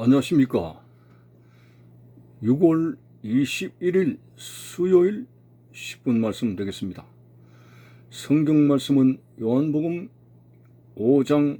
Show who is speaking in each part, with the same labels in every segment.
Speaker 1: 안녕하십니까. 6월 21일 수요일 10분 말씀 되겠습니다. 성경 말씀은 요한복음 5장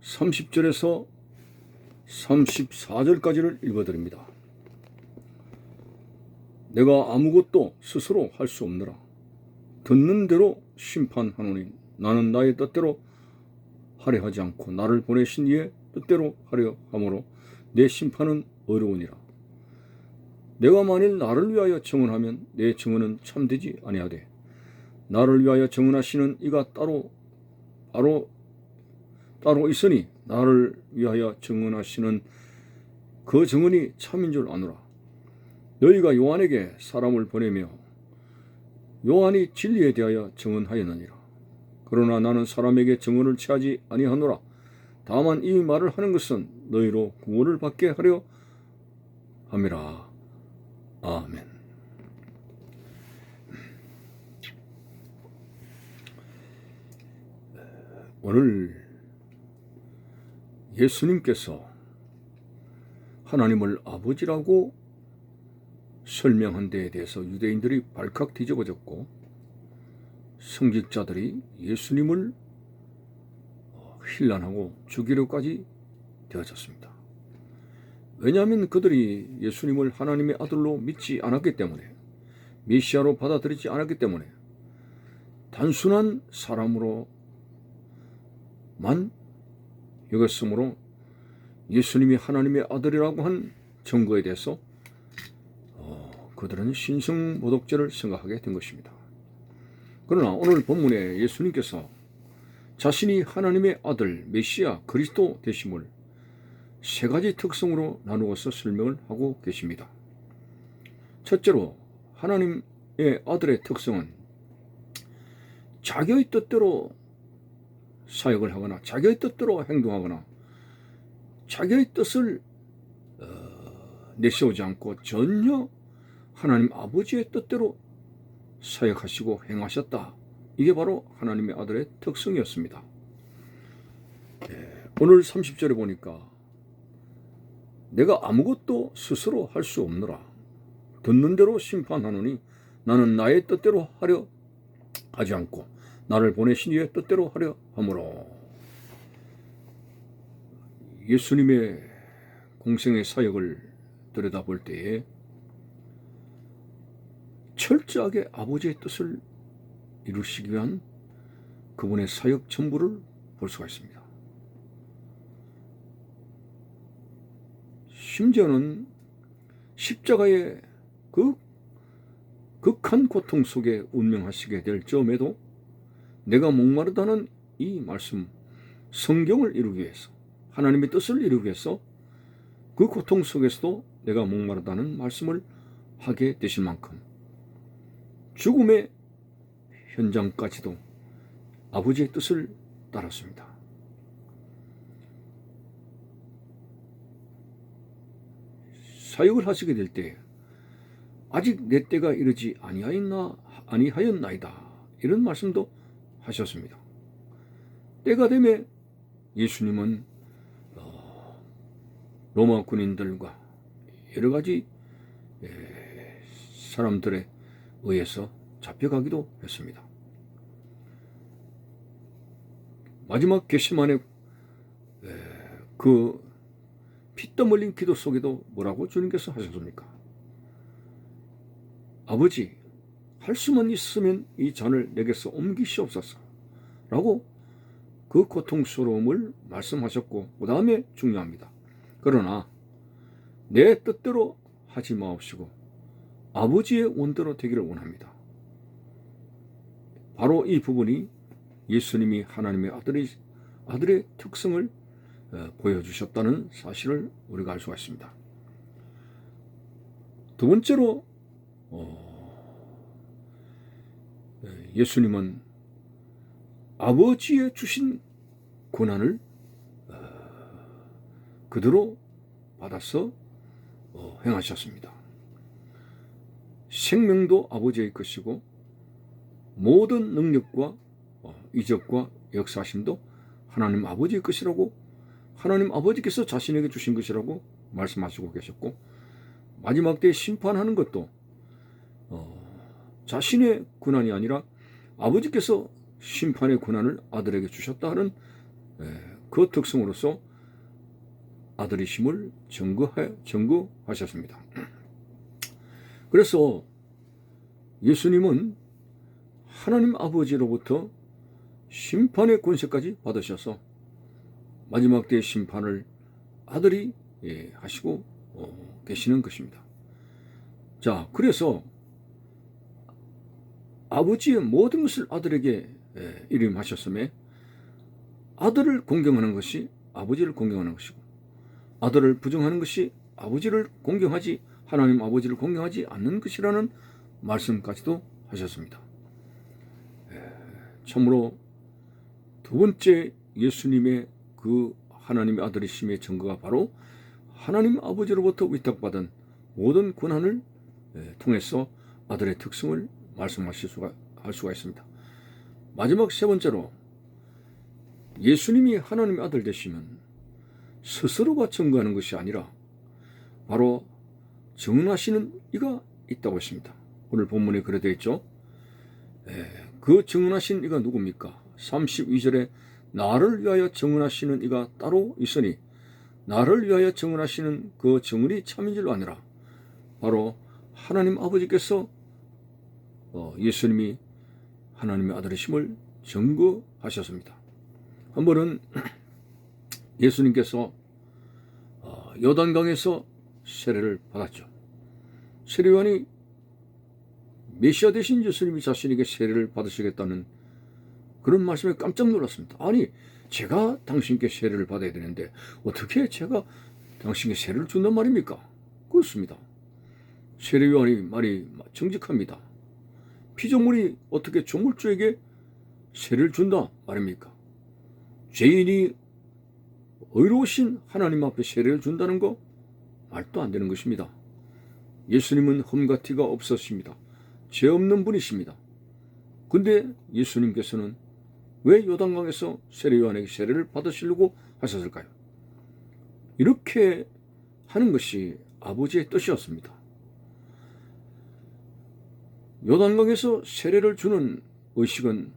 Speaker 1: 30절에서 34절까지를 읽어드립니다. 내가 아무것도 스스로 할 수 없느라 듣는 대로 심판하노니 나는 나의 뜻대로 하려 하지 않고 나를 보내신 이의 뜻대로 하려 하므로 내 심판은 어려우니라. 내가 만일 나를 위하여 증언하면 내 증언은 참되지 아니하되 나를 위하여 증언하시는 이가 따로 바로 따로 있으니 나를 위하여 증언하시는 그 증언이 참인 줄 아노라. 너희가 요한에게 사람을 보내며 요한이 진리에 대하여 증언하였느니라. 그러나 나는 사람에게 증언을 취하지 아니하노라. 다만 이 말을 하는 것은 너희로 구원을 받게 하려 함이라. 아멘. 오늘 예수님께서 하나님을 아버지라고 설명한 데에 대해서 유대인들이 발칵 뒤집어졌고 성직자들이 예수님을 힐난하고 죽이려까지 되어졌습니다. 왜냐하면 그들이 예수님을 하나님의 아들로 믿지 않았기 때문에 메시아로 받아들이지 않았기 때문에 단순한 사람으로만 여겼으므로 예수님이 하나님의 아들이라고 한 증거에 대해서 어, 그들은 신성모독죄를 생각하게 된 것입니다. 그러나 오늘 본문에 예수님께서 자신이 하나님의 아들 메시아 그리스도 되심을 세 가지 특성으로 나누어서 설명을 하고 계십니다. 첫째로 하나님의 아들의 특성은 자기의 뜻대로 사역을 하거나 자기의 뜻대로 행동하거나 자기의 뜻을 어, 내세우지 않고 전혀 하나님 아버지의 뜻대로 사역하시고 행하셨다. 이게 바로 하나님의 아들의 특성이었습니다. 예, 오늘 30절에 보니까 내가 아무것도 스스로 할 수 없노라. 듣는 대로 심판하노니 나는 나의 뜻대로 하려 하지 않고 나를 보내신 이의 뜻대로 하려 하므로 예수님의 공생의 사역을 들여다볼 때에 철저하게 아버지의 뜻을 이루시기 위한 그분의 사역 전부를 볼 수가 있습니다. 심지어는 십자가의 그 극한 고통 속에 운명하시게 될 점에도 내가 목마르다는 이 말씀, 성경을 이루기 위해서, 하나님의 뜻을 이루기 위해서 그 고통 속에서도 내가 목마르다는 말씀을 하게 되실 만큼 죽음의 현장까지도 아버지의 뜻을 따랐습니다. 사역을 하시게 될 때 아직 내 때가 이르지 아니하였나 아니하였나이다 이런 말씀도 하셨습니다. 때가 되매 예수님은 어, 로마 군인들과 여러 가지 예, 사람들에 의해서 잡혀가기도 했습니다. 마지막 겟시만의 그 피땀 흘린 기도 속에도 뭐라고 주님께서 하셨습니까? 아버지, 할 수만 있으면 이 잔을 내게서 옮기시옵소서. 라고 그 고통스러움을 말씀하셨고, 그 다음에 중요합니다. 그러나 내 뜻대로 하지 마옵시고, 아버지의 원대로 되기를 원합니다. 바로 이 부분이 예수님이 하나님의 아들의, 아들의 특성을 어, 보여주셨다는 사실을 우리가 알 수가 있습니다. 두 번째로 어, 예수님은 아버지의 주신 고난을 어, 그대로 받아서 행하셨습니다. 생명도 아버지의 것이고 모든 능력과 이적과 역사심도 하나님 아버지의 것이라고 하나님 아버지께서 자신에게 주신 것이라고 말씀하시고 계셨고 마지막 때에 심판하는 것도 어, 자신의 권한이 아니라 아버지께서 심판의 권한을 아들에게 주셨다 하는 에, 그 특성으로서 아들이심을 증거해, 증거하셨습니다. 그래서 예수님은 하나님 아버지로부터 심판의 권세까지 받으셔서 마지막 때의 심판을 아들이 예, 하시고 어, 계시는 것입니다. 자, 그래서 아버지의 모든 것을 아들에게 예, 이름하셨음에 아들을 공경하는 것이 아버지를 공경하는 것이고 아들을 부정하는 것이 아버지를 공경하지 하나님 아버지를 공경하지 않는 것이라는 말씀까지도 하셨습니다. 예, 참으로 두 번째 예수님의 그 하나님의 아들이심의 증거가 바로 하나님 아버지로부터 위탁받은 모든 권한을 예, 통해서 아들의 특성을 말씀하실 수가 할 수가 있습니다. 마지막 세 번째로 예수님이 하나님의 아들 되시면 스스로가 증거하는 것이 아니라 바로 증언하시는 이가 있다고 했습니다. 오늘 본문에 그래 되어 있죠. 예, 그 증언하신 이가 누굽니까? 32절에 나를 위하여 증언하시는 이가 따로 있으니 나를 위하여 증언하시는 그 증언이 참인 줄로 아니라 바로 하나님 아버지께서 어, 예수님이 하나님의 아들이심을 증거하셨습니다. 한 번은 예수님께서 어, 요단강에서 세례를 받았죠. 세례요한이 메시아 되신 예수님이 자신에게 세례를 받으시겠다는 그런 말씀에 깜짝 놀랐습니다. 아니, 제가 당신께 세례를 받아야 되는데 어떻게 제가 당신께 세례를 준단 말입니까? 그렇습니다. 세례 요한이 말이 정직합니다. 피조물이 어떻게 조물주에게 세례를 준다 말입니까? 죄인이 의로우신 하나님 앞에 세례를 준다는 거 말도 안 되는 것입니다. 예수님은 흠과 티가 없으십니다. 죄 없는 분이십니다. 근데 예수님께서는 왜 요단강에서 세례 요한에게 세례를 받으시려고 하셨을까요? 이렇게 하는 것이 아버지의 뜻이었습니다. 요단강에서 세례를 주는 의식은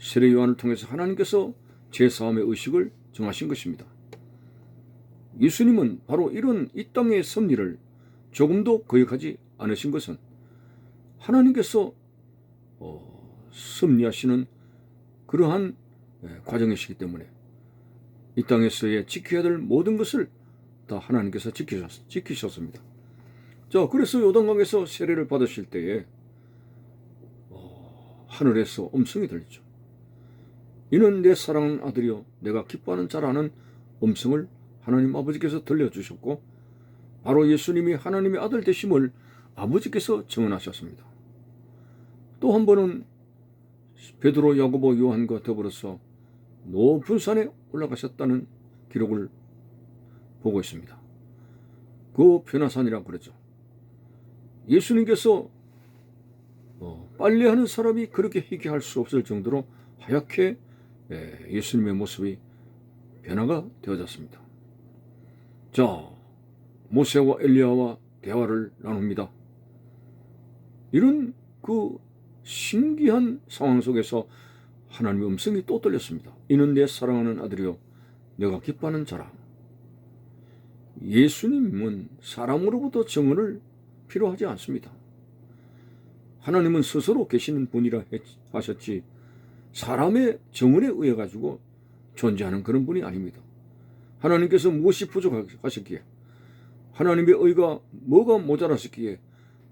Speaker 1: 세례 요한을 통해서 하나님께서 제4함의 의식을 정하신 것입니다. 예수님은 바로 이런 이 땅의 섭리를 조금도 거역하지 않으신 것은 하나님께서 어, 섭리하시는 그러한 예, 과정이시기 때문에 이 땅에서의 지켜야 될 모든 것을 다 하나님께서 지키셨, 지키셨습니다. 자, 그래서 요단강에서 세례를 받으실 때에 어, 하늘에서 음성이 들리죠. 이는 내 사랑하는 아들이요 내가 기뻐하는 자라는 음성을 하나님 아버지께서 들려주셨고 바로 예수님이 하나님의 아들 되심을 아버지께서 증언하셨습니다. 또 한 번은 베드로, 야고보, 요한과 더불어서 높은 산에 올라가셨다는 기록을 보고 있습니다. 그 변화산이라고 그러죠. 예수님께서 어, 빨래하는 사람이 그렇게 희귀할 수 없을 정도로 하얗게 예, 예수님의 모습이 변화가 되어졌습니다. 자, 모세와 엘리야와 대화를 나눕니다. 이런 그 신기한 상황 속에서 하나님의 음성이 또 들렸습니다. 이는 내 사랑하는 아들이요 내가 기뻐하는 자라. 예수님은 사람으로부터 정언을 필요하지 않습니다. 하나님은 스스로 계시는 분이라 하셨지 사람의 정언에 의해 가지고 존재하는 그런 분이 아닙니다. 하나님께서 무엇이 부족하셨기에 하나님의 의가 뭐가 모자랐었기에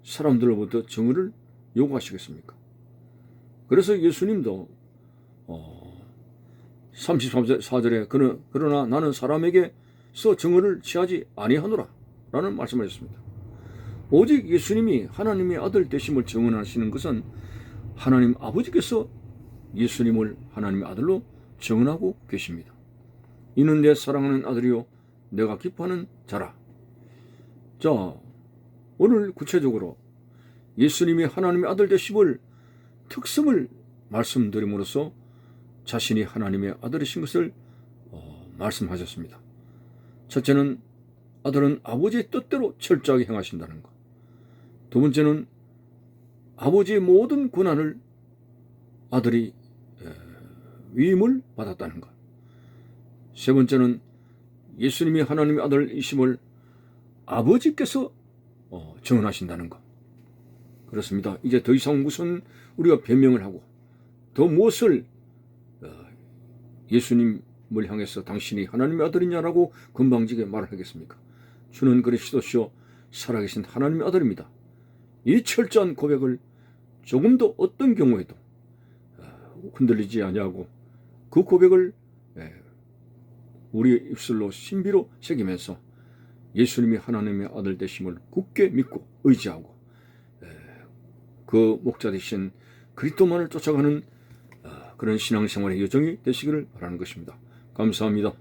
Speaker 1: 사람들로부터 정언을 요구하시겠습니까? 그래서 예수님도 어, 34절에 그러나 나는 사람에게서 정언을 취하지 아니하노라 라는 말씀을 했습니다. 오직 예수님이 하나님의 아들 되심을 정언하시는 것은 하나님 아버지께서 예수님을 하나님의 아들로 정언하고 계십니다. 이는 내 사랑하는 아들이요 내가 기뻐하는 자라. 자, 오늘 구체적으로 예수님이 하나님의 아들 되심을 특성을 말씀드림으로써 자신이 하나님의 아들이신 것을 어, 말씀하셨습니다. 첫째는 아들은 아버지의 뜻대로 철저하게 행하신다는 것. 두 번째는 아버지의 모든 권한을 아들이 에, 위임을 받았다는 것. 세 번째는 예수님이 하나님의 아들이심을 아버지께서 어, 증언하신다는 것. 그렇습니다. 이제 더 이상 무슨 우리가 변명을 하고 더 무엇을 어, 예수님을 향해서 당신이 하나님의 아들이냐라고 건방지게 말을 하겠습니까? 주는 그리스도시요 살아계신 하나님의 아들입니다. 이 철저한 고백을 조금도 어떤 경우에도 어, 흔들리지 아니하고 그 고백을 예, 우리의 입술로 신비로 새기면서 예수님이 하나님의 아들 되심을 굳게 믿고 의지하고 예, 그 목자 되신 그리스도만을 쫓아가는 어, 그런 신앙생활의 여정이 되시기를 바라는 것입니다. 감사합니다.